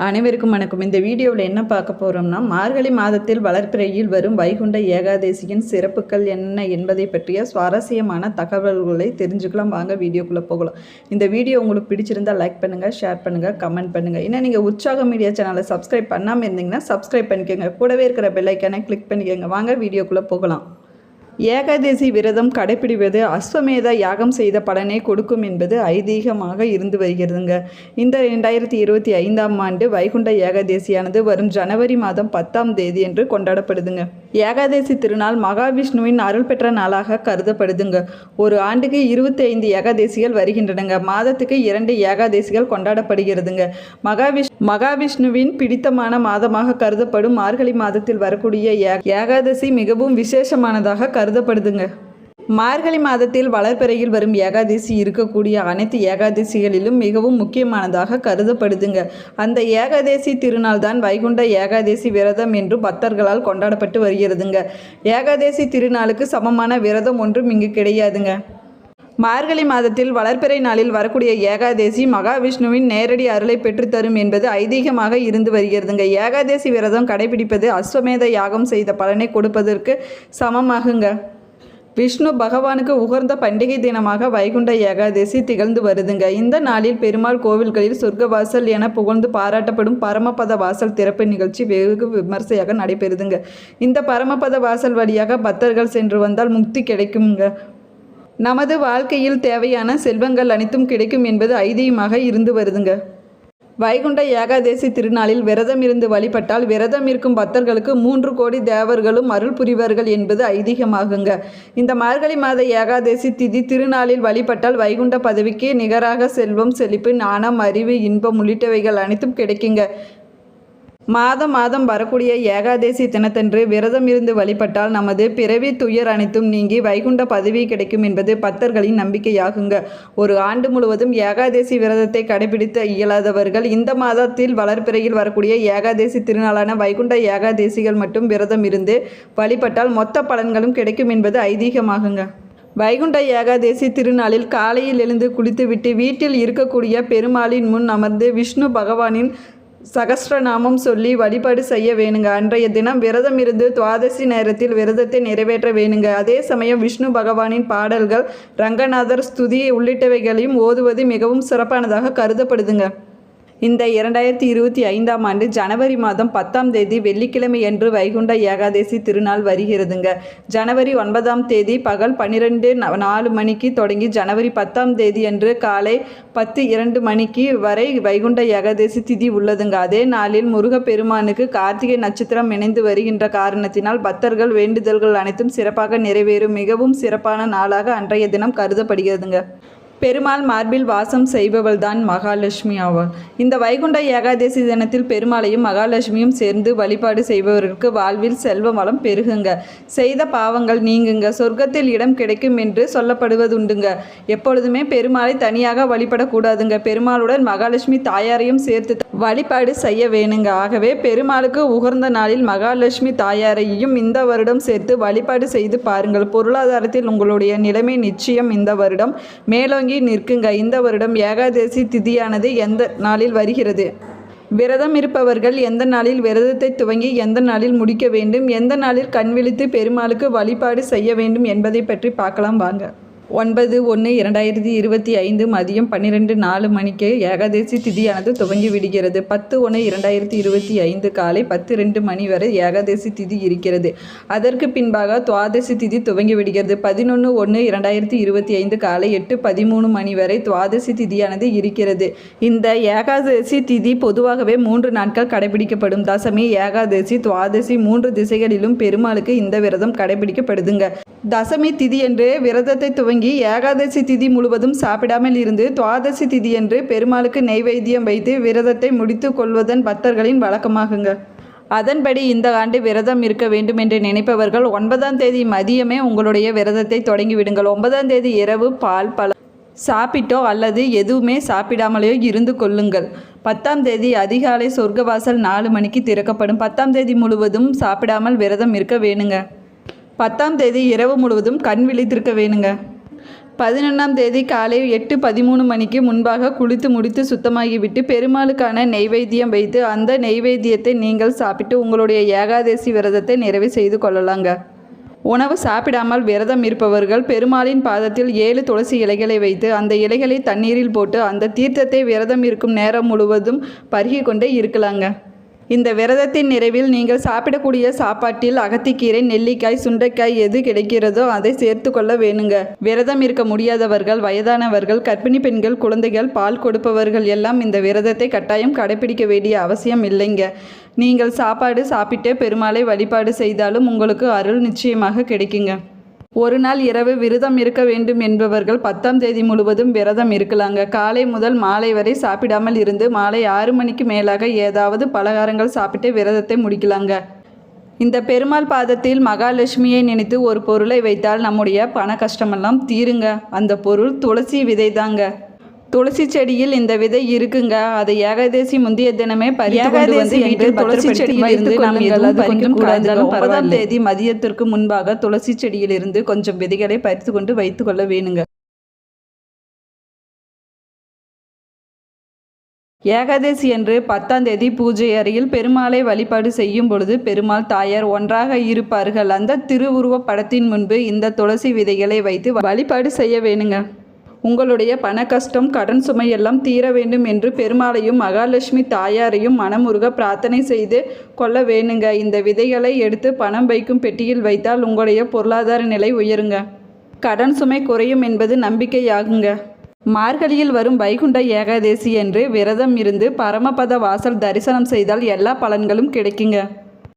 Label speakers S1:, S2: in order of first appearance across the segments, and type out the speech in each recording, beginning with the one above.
S1: அனைவருக்கும் வணக்கம். இந்த வீடியோவில் என்ன பார்க்க போகிறோம்னா மார்கழி மாதத்தில் வளர்ப்பிறையில் வரும் வைகுண்ட ஏகாதேசியின் சிறப்புகள் என்ன என்பதை பற்றிய சுவாரஸ்யமான தகவல்களை தெரிஞ்சுக்கலாம். வாங்க வீடியோக்குள்ளே போகலாம். இந்த வீடியோ உங்களுக்கு பிடிச்சிருந்தா லைக் பண்ணுங்கள் ஷேர் பண்ணுங்கள் கமெண்ட் பண்ணுங்கள் இன்னும் நீங்கள் உற்சாக மீடியா சேனலை சப்ஸ்கிரைப் பண்ணாமல் இருந்தீங்கன்னா சப்ஸ்கிரைப் பண்ணிக்கோங்க. கூடவே இருக்கிற பெல்லைக்கான கிளிக் பண்ணிக்கோங்க. வாங்க வீடியோக்குள்ளே போகலாம். ஏகாதசி விரதம் கடைபிடிப்பது அஸ்வமேத யாகம் செய்த பலனை கொடுக்கும் என்பது ஐதீகமாக இருந்து வருகிறதுங்க. இந்த ரெண்டாயிரத்தி இருபத்தி ஐந்தாம் ஆண்டு வைகுண்ட ஏகாதசியானது வரும் ஜனவரி மாதம் பத்தாம் தேதி என்று கொண்டாடப்படுதுங்க. ஏகாதசி திருநாள் மகாவிஷ்ணுவின் அருள் பெற்ற நாளாக கருதப்படுதுங்க. ஒரு ஆண்டுக்கு இருபத்தி ஐந்து ஏகாதசிகள் வருகின்றனங்க. மாதத்துக்கு இரண்டு ஏகாதசிகள் கொண்டாடப்படுகிறதுங்க. மகாவிஷ் மகாவிஷ்ணுவின் பிடித்தமான மாதமாக கருதப்படும் மார்கழி மாதத்தில் வரக்கூடிய ஏகாதசி மிகவும் விசேஷமானதாக கருதப்படுதுங்க. மார்கழி மாதத்தில் வளர்ப்பிறையில் வரும் ஏகாதசி இருக்கக்கூடிய அனைத்து ஏகாதசிகளிலும் மிகவும் முக்கியமானதாக கருதப்படுதுங்க. அந்த ஏகாதசி திருநாள் தான் வைகுண்ட ஏகாதசி விரதம் என்று பக்தர்களால் கொண்டாடப்பட்டு வருகிறதுங்க. ஏகாதசி திருநாளுக்கு சமமான விரதம் ஒன்றும் இங்கு கிடையாதுங்க. மார்கழி மாதத்தில் வளர்பிறை நாளில் வரக்கூடிய ஏகாதேசி மகாவிஷ்ணுவின் நேரடி அருளை பெற்றுத்தரும் என்பது ஐதீகமாக இருந்து வருகிறதுங்க. ஏகாதேசி விரதம் கடைபிடிப்பது அஸ்வமேத யாகம் செய்த பலனை கொடுப்பதற்கு சமமாகுங்க. விஷ்ணு பகவானுக்கு உகர்ந்த பண்டிகை தினமாக வைகுண்ட ஏகாதசி திகழ்ந்து வருதுங்க. இந்த நாளில் பெருமாள் கோவில்களில் சொர்க்கவாசல் என புகழ்ந்து பாராட்டப்படும் பரமபத வாசல் திறப்பு நிகழ்ச்சி வெகு விமர்சையாக நடைபெறுதுங்க. இந்த பரமபத வாசல் வழியாக பக்தர்கள் சென்று வந்தால் முக்தி கிடைக்குங்க. நமது வாழ்க்கையில் தேவையான செல்வங்கள் அனைத்தும் கிடைக்கும் என்பது ஐதீகமாக இருந்து வருதுங்க. வைகுண்ட ஏகாதசி திருநாளில் விரதம் இருந்து வழிபட்டால் விரதம் இருக்கும் பக்தர்களுக்கு மூன்று கோடி தேவர்களும் அருள் புரிவார்கள் என்பது ஐதீகமாகுங்க. இந்த மார்கழி மாத ஏகாதசி திதி திருநாளில் வழிபட்டால் வைகுண்ட பதவிக்கு நிகராக செல்வம் செழிப்பு நாணம் அறிவு இன்பம் உள்ளிட்டவைகள் அனைத்தும் கிடைக்குங்க. மாதம் மாதம் வரக்கூடிய ஏகாதசி தினத்தன்று விரதம் இருந்து வழிபட்டால் நமது பிறவி துயர் அனைத்தும் நீங்கி வைகுண்ட பதவி கிடைக்கும் என்பது பக்தர்களின் நம்பிக்கையாகுங்க. ஒரு ஆண்டு முழுவதும் ஏகாதசி விரதத்தை கடைபிடித்த இயலாதவர்கள் இந்த மாதத்தில் வளர்பிறையில் வரக்கூடிய ஏகாதசி திருநாளான வைகுண்ட ஏகாதசிகள் மட்டும் விரதம் இருந்து வழிபட்டால் மொத்த பலன்களும் கிடைக்கும் என்பது ஐதீகமாகுங்க. வைகுண்ட ஏகாதசி திருநாளில் காலையில் எழுந்து குளித்துவிட்டு வீட்டில் இருக்கக்கூடிய பெருமாளின் முன் அமர்ந்து விஷ்ணு பகவானின் சகஸ்ரநாமம் சொல்லி வழிபாடு செய்ய வேணுங்க. அன்றைய தினம் விரதம் இருந்து துவாதசி நேரத்தில் விரதத்தை நிறைவேற்ற வேணுங்க. அதே சமயம் விஷ்ணு பகவானின் பாடல்கள் ரங்கநாதர் ஸ்துதி உள்ளிட்டவைகளையும் ஓதுவது மிகவும் சிறப்பானதாக கருதப்படுதுங்க. இந்த இரண்டாயிரத்தி இருபத்தி ஐந்தாம் ஆண்டு ஜனவரி மாதம் பத்தாம் தேதி வெள்ளிக்கிழமை என்று வைகுண்ட ஏகாதசி திருநாள் வருகிறதுங்க. ஜனவரி ஒன்பதாம் தேதி பகல் பன்னிரெண்டு நாலு மணிக்கு தொடங்கி ஜனவரி பத்தாம் தேதி அன்று காலை பத்து இரண்டு மணிக்கு வரை வைகுண்ட ஏகாதசி திதி உள்ளதுங்க. அதே நாளில் முருகப்பெருமானுக்கு கார்த்திகை நட்சத்திரம் இணைந்து வருகின்ற காரணத்தினால் பக்தர்கள் வேண்டுதல்கள் அனைத்தும் சிறப்பாக நிறைவேறும். மிகவும் சிறப்பான நாளாக அன்றைய தினம் கருதப்படுகிறதுங்க. பெருமாள் மார்பில் வாசம் செய்பவள் தான் மகாலட்சுமி ஆவாள். இந்த வைகுண்ட ஏகாதசி தினத்தில் பெருமாளையும் மகாலட்சுமியும் சேர்ந்து வழிபாடு செய்பவர்களுக்கு வாழ்வில் செல்வ வளம் பெருகுங்க. செய்த பாவங்கள் நீங்குங்க. சொர்க்கத்தில் இடம் கிடைக்கும் என்று சொல்லப்படுவதுண்டுங்க. எப்பொழுதுமே பெருமாளை தனியாக வழிபடக்கூடாதுங்க பெருமாளுடன் மகாலட்சுமி தாயாரையும் சேர்த்து வழிபாடு செய்ய வேணுங்க. ஆகவே பெருமாளுக்கு உகர்ந்த நாளில் மகாலட்சுமி தாயாரையும் இந்த வருடம் சேர்த்து வழிபாடு செய்து பாருங்கள். பொருளாதாரத்தில் உங்களுடைய நிலைமை நிச்சயம் இந்த வருடம். மேலோங்கி நிற்குங்க. இந்த வருடம் ஏகாதசி திதியானது எந்த நாளில் வருகிறது? விரதம் இருப்பவர்கள் எந்த நாளில் விரதத்தை துவங்கி எந்த நாளில் முடிக்க வேண்டும்? எந்த நாளில் கண் விழித்து பெருமாளுக்கு வழிபாடு செய்ய வேண்டும் என்பதை பற்றி பார்க்கலாம் வாங்க. ஒன்பது ஒன்று இரண்டாயிரத்தி இருபத்தி ஐந்து மதியம் பன்னிரெண்டு நாலு மணிக்கு ஏகாதசி திதியானது துவங்கி விடுகிறது. பத்து ஒன்று இரண்டாயிரத்தி இருபத்தி ஐந்து காலை பத்து ரெண்டு மணி வரை ஏகாதசி திதி இருக்கிறது. அதற்கு பின்பாக துவாதசி திதி துவங்கி விடுகிறது. பதினொன்று ஒன்று இரண்டாயிரத்தி இருபத்தி ஐந்து காலை எட்டு பதிமூணு மணி வரை துவாதசி திதியானது இருக்கிறது. இந்த ஏகாதசி திதி பொதுவாகவே மூன்று நாட்கள் கடைபிடிக்கப்படும். தசமி ஏகாதசி துவாதசி மூன்று திசைகளிலும் பெருமாளுக்கு இந்த விரதம் கடைபிடிக்கப்படுதுங்க. தசமி திதியன்று விரதத்தை துவங்கி ஏகாதசி திதி முழுவதும் சாப்பிடாமல் இருந்து துவாதசி திதியன்று பெருமாளுக்கு நெய்வேத்தியம் வைத்து விரதத்தை முடித்து கொள்வதன் பக்தர்களின் வழக்கமாகுங்க. அதன்படி இந்த ஆண்டு விரதம் இருக்க வேண்டும் என்று நினைப்பவர்கள் ஒன்பதாம் தேதி மதியமே உங்களுடைய விரதத்தை தொடங்கிவிடுங்கள் ஒன்பதாம் தேதி இரவு பால் பழம் சாப்பிட்டோ அல்லது எதுவுமே சாப்பிடாமலேயோ இருந்து கொள்ளுங்கள். பத்தாம் தேதி அதிகாலை சொர்க்கவாசல் நாலு மணிக்கு திறக்கப்படும். பத்தாம் தேதி முழுவதும் சாப்பிடாமல் விரதம் இருக்க வேணுங்க. பத்தாம் தேதி இரவு முழுவதும் கண் விழித்திருக்க வேணுங்க. பதினொன்றாம் தேதி காலை எட்டு பதிமூணு மணிக்கு முன்பாக குளித்து முடித்து சுத்தமாகிவிட்டு பெருமாளுக்கான நெய்வேத்தியம் வைத்து அந்த நெய்வேத்தியத்தை நீங்கள் சாப்பிட்டு உங்களுடைய ஏகாதசி விரதத்தை நிறைவு செய்து கொள்ளலாங்க. உணவு சாப்பிடாமல் விரதம் இருப்பவர்கள் பெருமாளின் பாதத்தில் ஏழு துளசி இலைகளை வைத்து அந்த இலைகளை தண்ணீரில் போட்டு அந்த தீர்த்தத்தை விரதம் இருக்கும் நேரம் முழுவதும் பருகி கொண்டே இருக்கலாங்க. இந்த விரதத்தின் நிறைவில் நீங்கள் சாப்பிடக்கூடிய சாப்பாட்டில் அகத்திக்கீரை நெல்லிக்காய் சுண்டைக்காய் எது கிடைக்கிறதோ அதை சேர்த்து கொள்ள வேணுங்க. விரதம் இருக்க முடியாதவர்கள் வயதானவர்கள் கர்ப்பிணி பெண்கள் குழந்தைகள் பால் கொடுப்பவர்கள் எல்லாம் இந்த விரதத்தை கட்டாயம் கடைபிடிக்க வேண்டிய அவசியம் இல்லைங்க. நீங்கள் சாப்பாடு சாப்பிட்டே பெருமாளை வழிபாடு செய்தாலும் உங்களுக்கு அருள் நிச்சயமாக கிடைக்குங்க. ஒரு நாள் இரவு விரதம் இருக்க வேண்டும் என்பவர்கள் பத்தாம் தேதி முழுவதும் விரதம் இருக்கலாங்க. காலை முதல் மாலை வரை சாப்பிடாமல் இருந்து மாலை ஆறு மணிக்கு மேலாக ஏதாவது பலகாரங்கள் சாப்பிட்டு விரதத்தை முடிக்கலாங்க. இந்த பெருமாள் பாதத்தில் மகாலட்சுமியை நினைத்து ஒரு பொருளை வைத்தால் நம்முடைய பண கஷ்டமெல்லாம் தீருங்க. அந்த பொருள் துளசி விதை தாங்க துளசி செடியில் இந்த விதை இருக்குங்க. அதை ஏகாதசி முந்தைய தினமே பறித்து வந்து வீட்டில் துளசி செடியில் இருந்து நாம் எதுவும் பறிக்க கூடாது. ஒன்பதாம் தேதி மதியத்திற்கு முன்பாக துளசி செடியிலிருந்து கொஞ்சம் விதைகளை பறித்து கொண்டு வைத்துக் கொள்ள வேணுங்க. ஏகாதசி அன்று பத்தாம் தேதி பூஜை அறையில் பெருமாளை வழிபாடு செய்யும் பொழுது பெருமாள் தாயார் ஒன்றாக இருப்பார்கள். அந்த திருவுருவப் படத்தின் முன்பு இந்த துளசி விதைகளை வைத்து வழிபாடு செய்ய வேணுங்க. உங்களுடைய பண கஷ்டம் கடன் சுமை எல்லாம் தீர வேண்டும் என்று பெருமாளையும் மகாலட்சுமி தாயாரையும் மனமுருக பிரார்த்தனை செய்து கொள்ள வேணுங்க. இந்த விதைகளை எடுத்து பணம் வைக்கும் பெட்டியில் வைத்தால் உங்களுடைய பொருளாதார நிலை உயருங்க. கடன் சுமை குறையும் என்பது நம்பிக்கையாகுங்க. மார்கழியில் வரும் வைகுண்ட ஏகாதசி என்று விரதம் இருந்து பரமபத வாசல் தரிசனம் செய்தால் எல்லா பலன்களும் கிடைக்குங்க.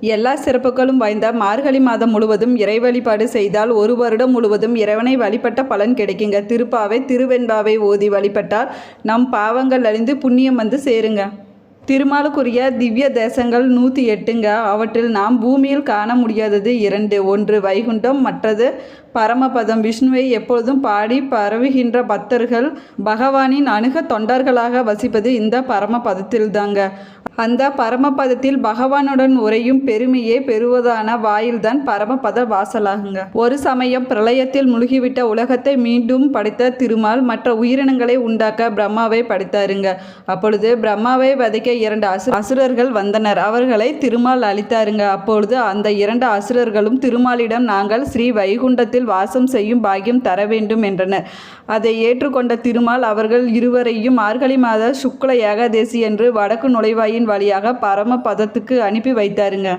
S1: எல்லா சிறப்புகளும் வாய்ந்த மார்கழி மாதம் முழுவதும் இறை வழிபாடு செய்தால் ஒரு வருடம் முழுவதும் இறைவனை வழிபட்ட பலன் கிடைக்குங்க. திருப்பாவை திருவெண்பாவை ஓதி வழிபட்டால் நம் பாவங்கள் அழிந்து புண்ணியம் வந்து சேருங்க. திருமாலுக்குரிய திவ்ய தேசங்கள் நூற்றி எட்டுங்க. அவற்றில் நாம் பூமியில் காண முடியாதது இரண்டு. ஒன்று வைகுண்டம் மற்றது பரமபதம் விஷ்ணுவை எப்பொழுதும் பாடி பரவுகின்ற பக்தர்கள் பகவானின் அணுக தொண்டர்களாக வசிப்பது இந்த பரமபதத்தில்தாங்க. அந்த பரமபதத்தில் பகவானுடன் உரையும் பெருமையே பெறுவதான வாயில்தான் பரமபத வாசலாகுங்க. ஒரு சமயம் பிரளயத்தில் முழுகிவிட்ட உலகத்தை மீண்டும் படைத்த திருமால் மற்ற உயிரினங்களை உண்டாக்க பிரம்மாவை படைத்தாருங்க. அப்பொழுது பிரம்மாவை வதைக்க இரண்டு அசு அசுரர்கள் வந்தனர். அவர்களை திருமால் அளித்தாருங்க அப்பொழுது அந்த இரண்டு அசுரர்களும் திருமாலிடம் நாங்கள் ஸ்ரீ வைகுண்டத்தில் வாசம் செய்யும் பாக்கியம் தர வேண்டும் என்றனர். அதை ஏற்றுக்கொண்ட திருமால் அவர்கள் இருவரையும் மார்கழி மாத சுக்ல ஏகாதேசி என்று வடக்கு நுழைவாயின் வழியாக பரமபதத்துக்கு அனுப்பி வைத்தாருங்க.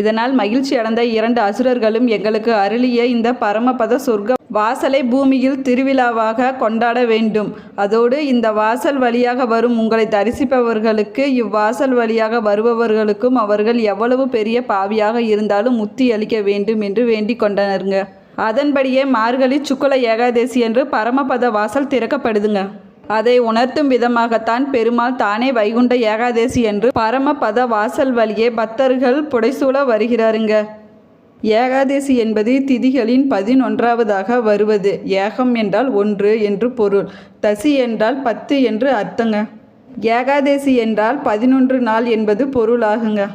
S1: இதனால் மகிழ்ச்சி அடைந்த இரண்டு அசுரர்களும் எங்களுக்கு அருளிய இந்த பரமபத சொர்க்க வாசலை பூமியில் திருவிழாவாக கொண்டாட வேண்டும். அதோடு இந்த வாசல் வழியாக வரும் உங்களை தரிசிப்பவர்களுக்கு இவ்வாசல் வழியாக வருபவர்களுக்கும் அவர்கள் எவ்வளவு பெரிய பாவியாக இருந்தாலும் முத்தி அளிக்க வேண்டும் என்று வேண்டிக் கொண்டனருங்க. அதன்படியே மார்கழி சுக்குல ஏகாதசி என்று பரமபத வாசல் திறக்கப்படுதுங்க. அதை உணர்த்தும் விதமாகத்தான் பெருமாள் தானே வைகுண்ட ஏகாதசி என்று பரமபத வாசல் வழியே பக்தர்கள் புடைசூழ வருகிறாருங்க. ஏகாதசி என்பது திதிகளின் பதினொன்றாவதாக வருவது. ஏகம் என்றால் ஒன்று என்று பொருள். தசி என்றால் பத்து என்று அர்த்தங்க. ஏகாதசி என்றால் பதினொன்று நாள் என்பது பொருளாகுங்க.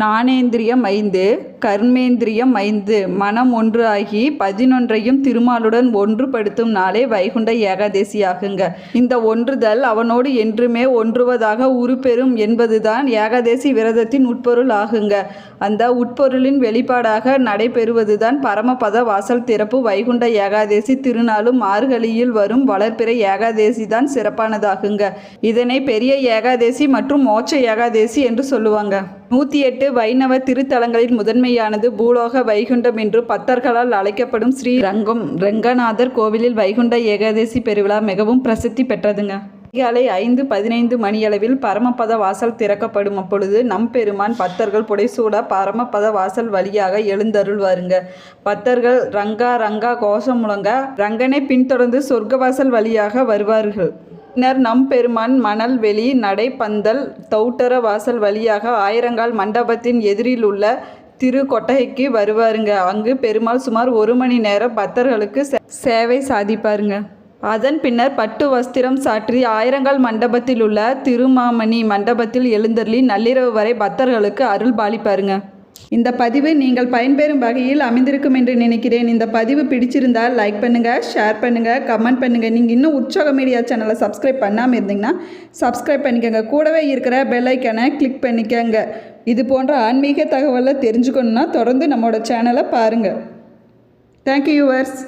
S1: நானேந்திரியம் ஐந்து கர்மேந்திரியம் ஐந்து மனம் ஒன்று ஆகி பதினொன்றையும் திருமாலுடன் ஒன்றுபடுத்தும் நாளே வைகுண்ட ஏகாதசி ஆகுங்க இந்த ஒன்றுதல் அவனோடு என்றுமே ஒன்றுவதாக உருப்பெறும் என்பதுதான் ஏகாதசி விரதத்தின் உட்பொருள் ஆகுங்க. அந்த உட்பொருளின் வெளிப்பாடாக நடைபெறுவதுதான் பரமபத வாசல் திறப்பு வைகுண்ட ஏகாதசி திருநாளும் மார்கழியில் வரும் வளர்ப்பிறை ஏகாதசி தான் சிறப்பானதாகுங்க. இதனை பெரிய ஏகாதசி மற்றும் மோட்ச ஏகாதசி என்று சொல்லுவாங்க. நூற்றி எட்டு வைணவ திருத்தலங்களின் முதன்மையானது பூலோக வைகுண்டம் என்று பக்தர்களால் அழைக்கப்படும் ஸ்ரீ ரங்கம். ரங்கநாதர் கோவிலில் வைகுண்ட ஏகாதசி பெருவிழா மிகவும் பிரசித்தி பெற்றதுங்க. அதிகாலை ஐந்து பதினைந்து மணியளவில் பரமபத வாசல் திறக்கப்படும் அப்பொழுது நம் பெருமான் பக்தர்கள் புடைசூட பரமபத வாசல் வழியாக எழுந்தருள்வாருங்க. பக்தர்கள் ரங்கா ரங்கா கோஷம் முழங்க ரங்கனை பின்தொடர்ந்து சொர்க்கவாசல் வழியாக வருவார்கள். பின்னர் நம்பெருமான் மணல் வெளி நடைப்பந்தல் தௌட்டர வாசல் வழியாக ஆயிரங்கால் மண்டபத்தின் எதிரில் உள்ள திரு கொட்டகைக்கு வருவாருங்க. அங்கு பெருமாள் சுமார் ஒரு மணி நேரம் பக்தர்களுக்கு சே- சேவை சாதிப்பாருங்க. அதன் பின்னர் பட்டு வஸ்திரம் சாற்றி ஆயிரங்கால் மண்டபத்தில் உள்ள திருமாமணி மண்டபத்தில் எழுந்தருளி நள்ளிரவு வரை பக்தர்களுக்கு அருள் பாலிப்பாருங்க. இந்த பதிவு நீங்கள் பயன்பெறும் வகையில் அமைந்திருக்கும் என்று நினைக்கிறேன். இந்த பதிவு பிடிச்சிருந்தால் லைக் பண்ணுங்கள் ஷேர் பண்ணுங்கள் கமெண்ட் பண்ணுங்கள் நீங்கள் இன்னும் உற்சாக மீடியா சேனலை சப்ஸ்கிரைப் பண்ணாமல் இருந்தீங்கன்னா சப்ஸ்கிரைப் பண்ணிக்கோங்க. கூடவே இருக்கிற பெல்லைக்கனை கிளிக் பண்ணிக்கோங்க. இது போன்ற ஆன்மீக தகவலை தெரிஞ்சுக்கணுன்னா தொடர்ந்து நம்மளோட சேனலை பாருங்கள் தேங்க்யூ யூவர்ஸ்